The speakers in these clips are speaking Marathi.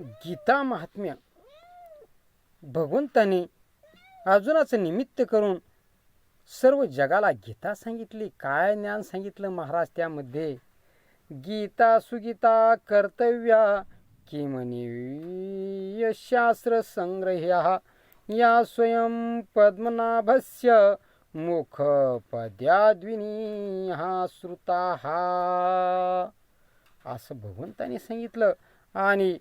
गीता महात्म्य. भगवंताने अर्जुनाचं निमित्त करून सर्व जगाला गीता सांगितली. काय ज्ञान सांगितलं महाराज त्यामध्ये? गीता सुगीता कर्तव्या किमनी शास्त्र संग्रह्या? या स्वयं पद्मनाभस्य मुख पद्याद्विनी हा श्रुता असं भगवंताने सांगितलं. आणि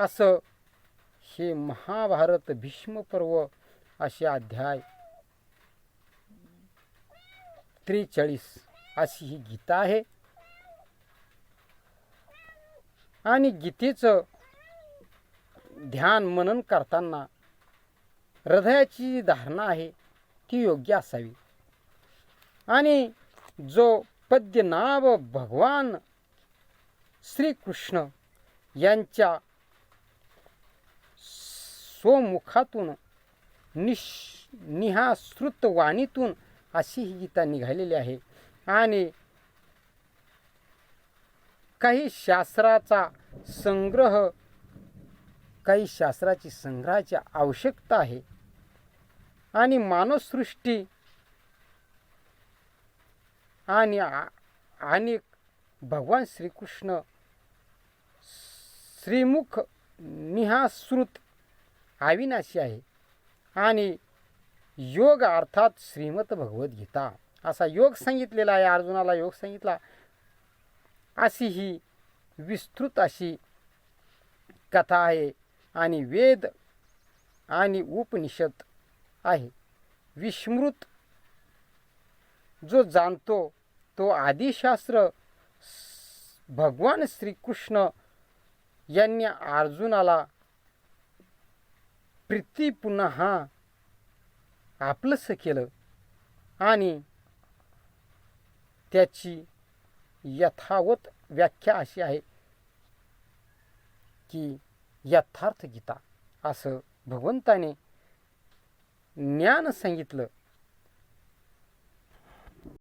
असं हे महाभारत भीष्म पर्व असे अध्याय त्रेचाळीस अशी ही गीता आहे. आणि गीतेचं ध्यान मनन करताना हृदयाची जी धारणा आहे ती योग्य असावी. आणि जो पद्यनाभ भगवान श्रीकृष्ण यांच्या स्वमुखातून निश निहाश्रुत वाणीतून अशी ही गीता निघालेली आहे. आणि काही शास्त्राचा संग्रह काही शास्त्राची संग्रहाची आवश्यकता आहे. आणि मानवसृष्टी आणि आणि भगवान श्रीकृष्ण श्रीमुख निहाश्रुत अविनाशी आहे. आणि योग अर्थात श्रीमद भगवद्गीता असा योग सांगितलेला आहे अर्जुनाला योग सांगितला. अशी ही विस्तृत अशी कथा आहे आणि वेद आणि उपनिषद आहे. विस्मृत जो जाणतो तो आदिशास्त्र भगवान श्रीकृष्ण यांनी अर्जुनाला प्रीती पुन्हा आपलंसं केलं आणि त्याची यथावत व्याख्या अशी आहे की यथार्थ गीता असं भगवंताने ज्ञान सांगितलं